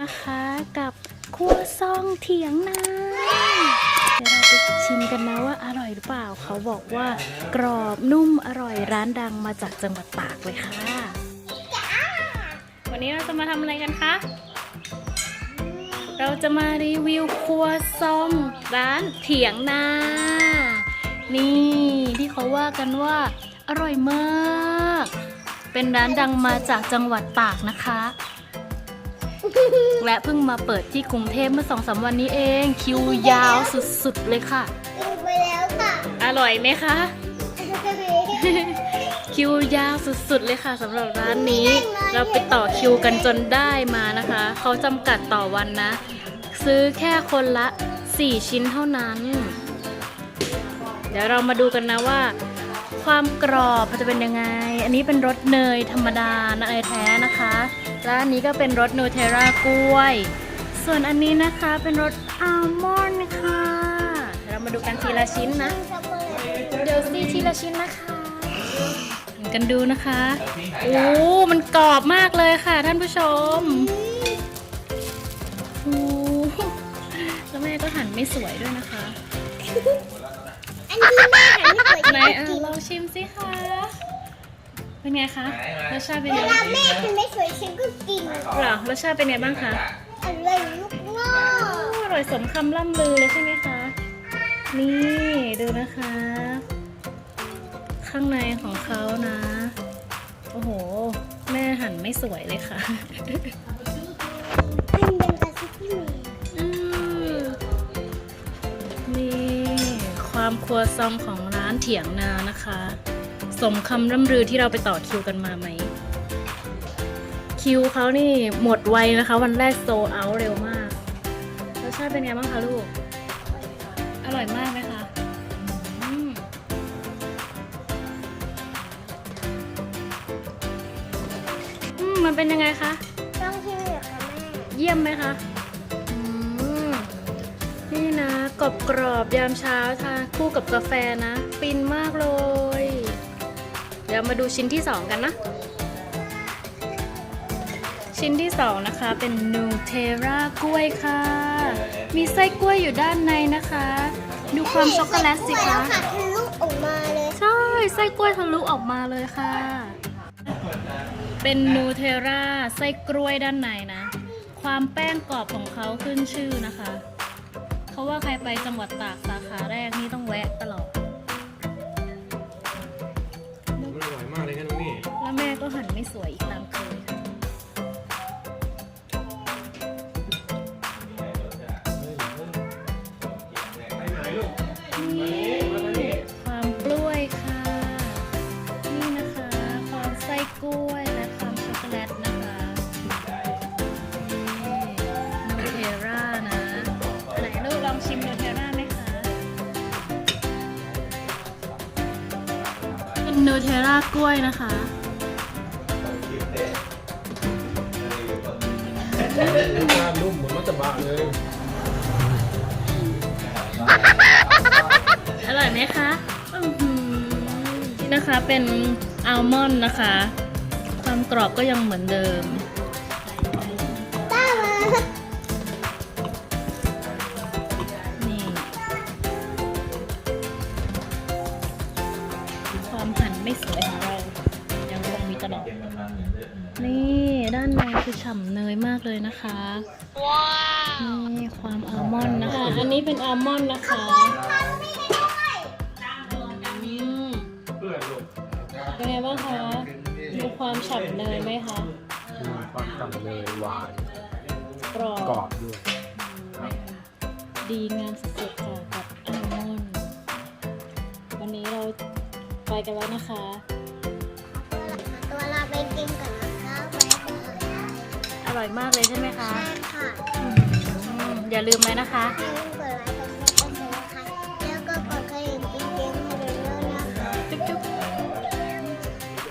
นะคะกับคั่วซองเถียงนาเดี๋ยวเราไปชิมกันนะว่าอร่อยหรือเปล่า เขาบอกว่ากรอบนุ่มอร่อยร้านดังมาจากจังหวัดตากเลยค่ะ วันนี้เราจะมาทำอะไรกันคะ เราจะมารีวิวครัวซองร้านเถียงนา นี่ที่เขาว่ากันว่าอร่อยมาก เป็นร้านดังมาจากจังหวัดตากนะคะ และเพิ่งมาเปิดที่กรุงเทพเมื่อสองสามวันนี้เอง คิวยาวสุดๆเลยค่ะ กินไปแล้วค่ะอร่อยไหมคะ คิวยาวสุดๆเลยค่ะสำหรับร้านนี้ เราไปต่อคิวกันจนได้มานะคะ เขาจำกัดต่อวันนะ ซื้อแค่คนละ 4 ชิ้นเท่านั้น เดี๋ยวเรามาดูกันนะว่า ความกรอบมันจะเป็นยังไง อันนี้เป็นรสเนยธรรมดาเนยแท้นะคะ และอันนี้ก็เป็นรสนูเทลล่ากล้วย ส่วนอันนี้นะคะเป็นรสอัลมอนด์ค่ะเดี๋ยวเรามาดูกันทีละชิ้นนะ เดี๋ยวซีทีละชิ้นนะคะกันดูนะคะโอ้มันกรอบมากเลยค่ะท่านผู้ชมโอ้แล้วแม่ก็หันไม่สวยด้วยนะคะ อันนี้แม่หันไม่สวยไหนจอะริงลองชิมสิคะ เป็นไงคะรสชาติเป็นเวไงลาแม่หันไม่สวยฉันก็กินเหรอรสชาติเป็นไงบ้างคะอร่อยลูกงอโอ้อร่อยสมคำล่ำลือเลยใช่ไหมคะ นี่ดูนะคะ ข้างในของเขานะ โอ้โห แม่หันไม่สวยเลยค่ะอันเป็นกระซิบที่มีอืมนี่ความครัวซองของร้านเถียงนานะคะ สมคำร่ำรือที่เราไปต่อคิวกันมาไหม คิวเขานี่หมดไวนะคะ วันแรกโซเอาเร็วมากรสชาติเป็นไงบ้างคะลูก อร่อยมากไหมคะอืมอืมมันเป็นยังไงคะ ต้องชิมเหรอคะแม่ เยี่ยมไหมคะอืมนี่นะกรอบกรอบๆยามเช้าทานคู่กับกาแฟนะ ฟินมากเลยเดี๋ยวมาดูชิ้นที่สองกันนะ ชิ้นที่สองนะคะเป็นนูเทร่ากล้วยค่ะ มีไส้กล้วยอยู่ด้านในนะคะ ดูความช็อกโกแลตสิสวยคะแล้วค่ะทะลุออกมาเลย ใช่ ไส้กล้วยทะลุออกมาเลยค่ะ เป็นนูเทลล่าไส้กล้วยด้านในนะ ความแป้งกรอบของเขาขึ้นชื่อนะคะ เขาว่าใครไปจังหวัดตากสาขาแรกนี่ต้องแวะตลอด นนูเทลล่ากล้วยนะคะหน้านุ่มเหมือนมัตตบะเลย อร่อยไหมคะอื้อหือนี่นะคะเป็นอัลมอนด์นะคะ ความกรอบก็ยังเหมือนเดิม ความหั่นไม่สวยของเรายังคงมีตลอด นี่ด้านในคือฉ่ำเนยมากเลยนะคะว้าวนี่ความอัลมอนด์นะคะ อันนี้เป็นอัลมอนด์นะคะอืมเพื่อนลูกเป็นไงบ้างคะดูความฉ่ำเนยไหมคะมีความฉ่ำเลยหวานกรอบกรอบด้วยดีงามสุดๆค่ะกับอัลมอนด์วันนี้เรา ไปกันแล้วนะคะตัวเราไปกินก่อนนะคะไปค่ะอร่อยมากเลยใช่ไหมคะใช่ค่ะอืมอย่าลืมเลยนะคะอย่าลืม